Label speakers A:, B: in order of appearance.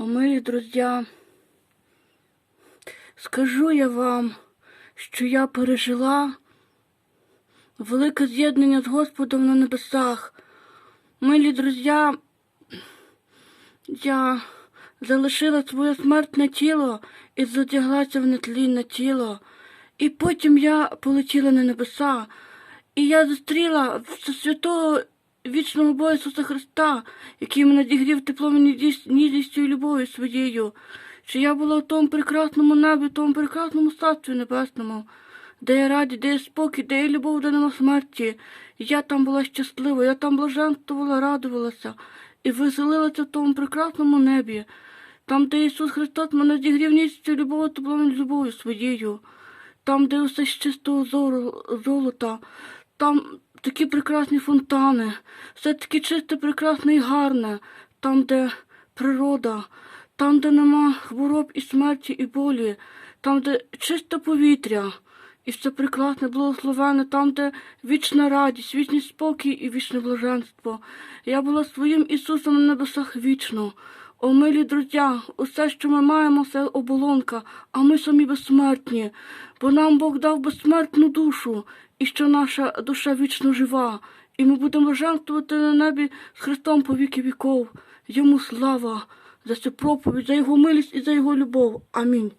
A: Милі друзі, скажу я вам, що я пережила велике з'єднання з Господом на небесах. Милі друзі, я залишила своє смертне тіло і задяглася в нетлінне тіло. І потім я полетіла на небеса, і я зустріла святого вічного Бога Ісуса Христа, який мене дігрів теплом і ніжністю і любов'ю своєю, що я була в тому прекрасному небі, в тому прекрасному царстві небесному, де є радість, де є спокій, де є любов, де нема смерті. Я там була щаслива, я там блаженствувала, радувалася і веселилася в тому прекрасному небі, там, де Ісус Христос мене зігрів ніжністю і любов'ю, теплом і любов'ю своєю там, де усе з чистого золота, там такі прекрасні фонтани, все таке чисте, прекрасне і гарне, там, де природа, там, де нема хвороб і смерті, і болі, там, де чисте повітря, і все прекрасне, благословенне, там, де вічна радість, вічний спокій і вічне блаженство. Я була своїм Ісусом на небесах вічно. О, милі друзі, усе, що ми маємо, це оболонка, а ми самі безсмертні, бо нам Бог дав безсмертну душу, і що наша душа вічно жива, і ми будемо жертвувати на небі з Христом по віки віков. Йому слава за цю проповідь, за його милість і за його любов. Амінь.